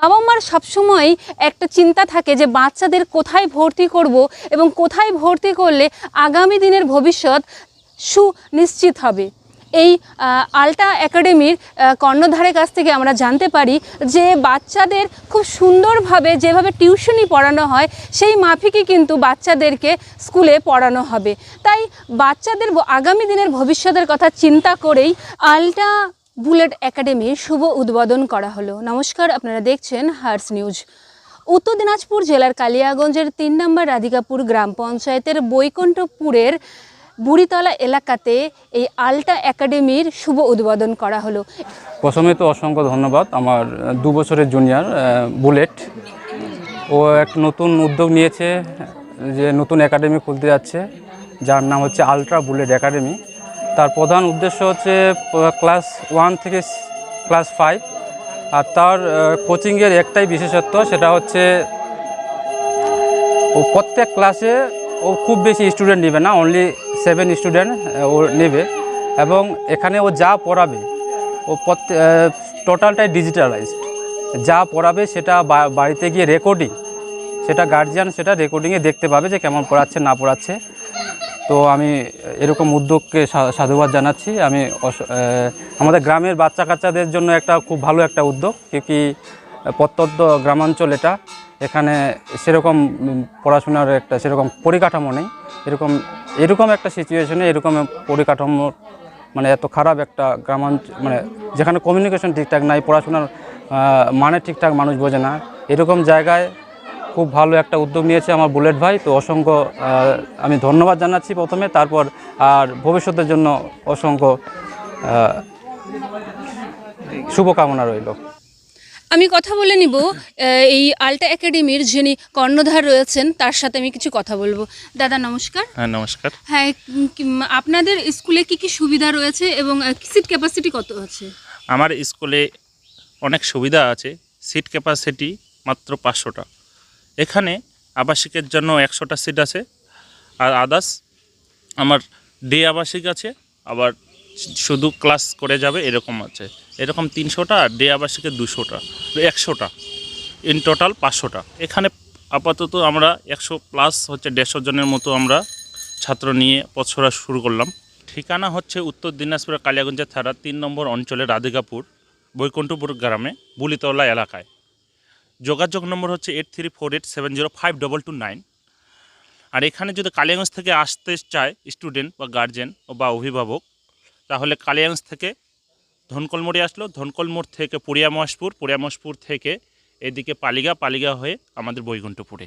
বাবা মার সবসময় একটা চিন্তা থাকে যে বাচ্চাদের কোথায় ভর্তি করব এবং কোথায় ভর্তি করলে আগামী দিনের ভবিষ্যৎ সুনিশ্চিত হবে। এই আলটা একাডেমির কর্ণধারের কাছ থেকে আমরা জানতে পারি যে বাচ্চাদের খুব সুন্দরভাবে যেভাবে টিউশনি পড়ানো হয়, সেই মাফিকই কিন্তু বাচ্চাদেরকে স্কুলে পড়ানো হবে। তাই বাচ্চাদের আগামী দিনের ভবিষ্যতের কথা চিন্তা করেই আলটা বুলেট একাডেমির শুভ উদ্বোধন করা হলো। নমস্কার, আপনারা দেখছেন হার্স নিউজ। উত্তর দিনাজপুর জেলার কালিয়াগঞ্জের তিন নম্বর রাধিকাপুর গ্রাম পঞ্চায়েতের বৈকুণ্ঠপুরের বুড়িতলা এলাকাতে এই আলটা একাডেমির শুভ উদ্বোধন করা হলো। প্রথমে তো অসংখ্য ধন্যবাদ আমার দু বছরের জুনিয়র বুলেট। ও এক নতুন উদ্যোগ নিয়েছে, যে নতুন একাডেমি খুলতে যাচ্ছে, যার নাম হচ্ছে আলট্রা বুলেট একাডেমি। তার প্রধান উদ্দেশ্য হচ্ছে ক্লাস ওয়ান থেকে ক্লাস ফাইভ আর তার কোচিংয়ের একটাই বিশেষত্ব, সেটা হচ্ছে ও প্রত্যেক ক্লাসে ও খুব বেশি স্টুডেন্ট নেবে না অনলি সেভেন স্টুডেন্ট ও নেবে। এবং এখানে ও যা পড়াবে, ও টোটালটাই ডিজিটালাইজড যা পড়াবে সেটা বাড়িতে গিয়ে রেকর্ডিং সেটা গার্জিয়ান সেটা রেকর্ডিংয়ে দেখতে পাবে যে কেমন পড়াচ্ছে, না পড়াচ্ছে। তো আমি এরকম উদ্যোগকে সাধুবাদ জানাচ্ছি। আমি আমাদের গ্রামের বাচ্চা কাচ্চাদের জন্য একটা খুব ভালো একটা উদ্যোগ, কি প্রত্যন্ত গ্রামাঞ্চল এটা। এখানে সেরকম পড়াশোনার একটা সেরকম পরিকাঠামো নেই। এরকম এরকম একটা সিচুয়েশনে এরকম পরিকাঠামো মানে এত খারাপ একটা গ্রামাঞ্চল মানে যেখানে কমিউনিকেশন ঠিকঠাক নাই, পড়াশোনার মানে ঠিকঠাক মানুষ বোঝে না। এরকম জায়গায় খুব ভালো একটা উদ্যোগ নিয়েছে আমার বুলেট ভাই। তো অসংখ্য আমি ধন্যবাদ জানাচ্ছি প্রথমে তারপর আর ভবিষ্যতের জন্য অসংখ্য শুভকামনা রইল। আমি কথা বলে নিব এই আলটা একাডেমির যিনি কর্ণধার রয়েছেন তার সাথে আমি কিছু কথা বলব। দাদা নমস্কার। হ্যাঁ নমস্কার। হ্যাঁ কি- আপনাদের স্কুলে কি কি সুবিধা রয়েছে এবং সিট ক্যাপাসিটি কত আছে? আমার স্কুলে অনেক সুবিধা আছে। সিট ক্যাপাসিটি মাত্র পাঁচশোটা। এখানে আবাসিকের জন্য একশোটা সিট আছে। আর আদার্স আমার ডে আবাসিক আছে, আবার শুধু ক্লাস করে যাবে এরকম আছে। এরকম তিনশোটা আর ডে আবাসিকের দুশোটা, একশোটা। ইন টোটাল পাঁচশোটা। এখানে আপাতত আমরা একশো প্লাস হচ্ছে দেড়শো জনের মতো আমরা ছাত্র নিয়ে পথসরা শুরু করলাম। ঠিকানা হচ্ছে উত্তর দিনাজপুরের কালিয়াগঞ্জের থানা তিন নম্বর অঞ্চলের রাধিকাপুর, বৈকুণ্ঠপুর গ্রামে, বুলিতলা এলাকায়। যোগাযোগ নম্বর হচ্ছে eight three four eight seven zero five double two nine আর এখানে যদি কালিয়াগঞ্জ থেকে আসতে চায় স্টুডেন্ট বা গার্জেন বা অভিভাবক, তাহলে কালিয়াগঞ্জ থেকে ধনকল মোড়ে আসলো ধনকল মোড় থেকে পুরিয়ামহাসপুর পুরিয়ামহাসপুর থেকে এদিকে পালিগা পালিগা হয়ে আমাদের বৈকুণ্ঠপুরে।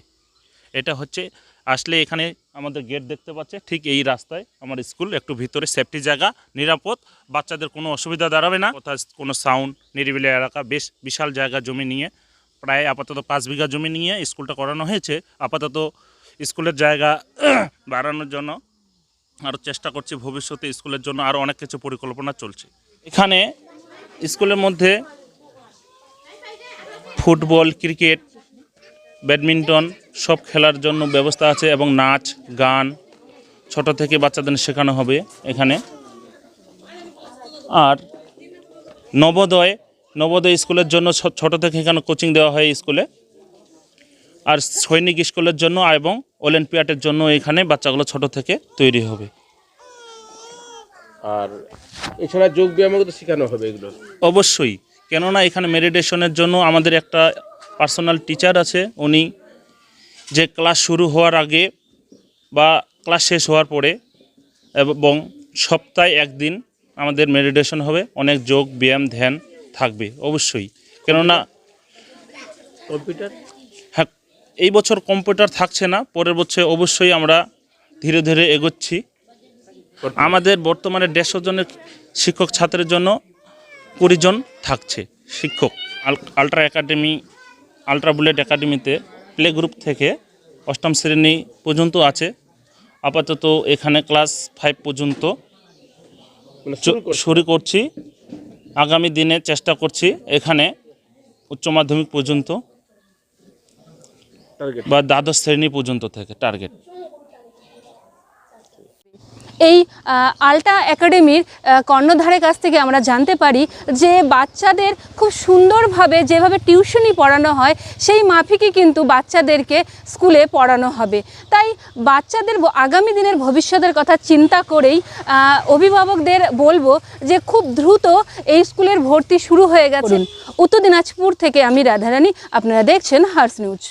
এটা হচ্ছে, আসলে এখানে আমাদের গেট দেখতে পাচ্ছে, ঠিক এই রাস্তায় আমার স্কুল একটু ভিতরে সেফটি জায়গা, নিরাপদ, বাচ্চাদের কোনো অসুবিধা দাঁড়াবে না। কোথাও কোনো সাউন্ড নিরিবিলি এলাকা, বেশ বিশাল জায়গা জমি নিয়ে প্রায় আপাতত পাঁচ বিঘা জমি নিয়ে স্কুলটা করানো হয়েছে। আপাতত স্কুলের জায়গা বাড়ানোর জন্য আরও চেষ্টা করছি ভবিষ্যতে স্কুলের জন্য আরও অনেক কিছু পরিকল্পনা চলছে। এখানে স্কুলের মধ্যে ফুটবল, ক্রিকেট, ব্যাডমিন্টন সব খেলার জন্য ব্যবস্থা আছে এবং নাচ, গান ছোট থেকে বাচ্চাদের শেখানো হবে এখানে। আর নবোদয় নবোদয় স্কুলের জন্য ছোট থেকে এখানে কোচিং দেওয়া হয় স্কুলে। আর সৈনিক স্কুলের জন্য এবং অলিম্পিয়াডের জন্য এখানে বাচ্চাগুলো ছোট থেকে তৈরি হবে। আর এছাড়া যোগ ব্যায়ামও তো শেখানো হবে এগুলো। অবশ্যই। কেননা এখানে মেডিটেশনের জন্য আমাদের একটা পার্সোনাল টিচার আছে উনি যে ক্লাস শুরু হওয়ার আগে বা ক্লাস শেষ হওয়ার পরে এবং সপ্তাহে একদিন আমাদের মেডিটেশন হবে অনেক যোগ ব্যায়াম ধ্যান থাকবে অবশ্যই। কেননা কম্পিউটার? হ্যাঁ এই বছর কম্পিউটার থাকছে না পরের বছর অবশ্যই আমরা ধীরে ধীরে এগোচ্ছি। আমাদের বর্তমানে দেড়শো জনের শিক্ষক ছাত্রের জন্য কুড়ি জন থাকছে শিক্ষক। আল- আলট্রা একাডেমি আলট্রা বুলেট একাডেমিতে প্লে গ্রুপ থেকে অষ্টম শ্রেণি পর্যন্ত আছে। আপাতত এখানে ক্লাস ফাইভ পর্যন্ত মানে শুরু করছে। আগামী দিনে চেষ্টা করছি এখানে উচ্চ মাধ্যমিক পর্যন্ত টার্গেট বা দ্বাদশ শ্রেণি পর্যন্ত থেকে টার্গেট এই আলটা একাডেমির কর্ণধারের কাছ থেকে আমরা জানতে পারি যে বাচ্চাদের খুব সুন্দরভাবে যেভাবে টিউশনি পড়ানো হয় সেই মাফিকই কিন্তু বাচ্চাদেরকে স্কুলে পড়ানো হবে। তাই বাচ্চাদের আগামী দিনের ভবিষ্যতের কথা চিন্তা করেই অভিভাবকদের বলব যে খুব দ্রুত এই স্কুলের ভর্তি শুরু হয়ে গেছে। উত্তর দিনাজপুর থেকে আমি রাধারানী আপনারা দেখছেন হার্স নিউজ।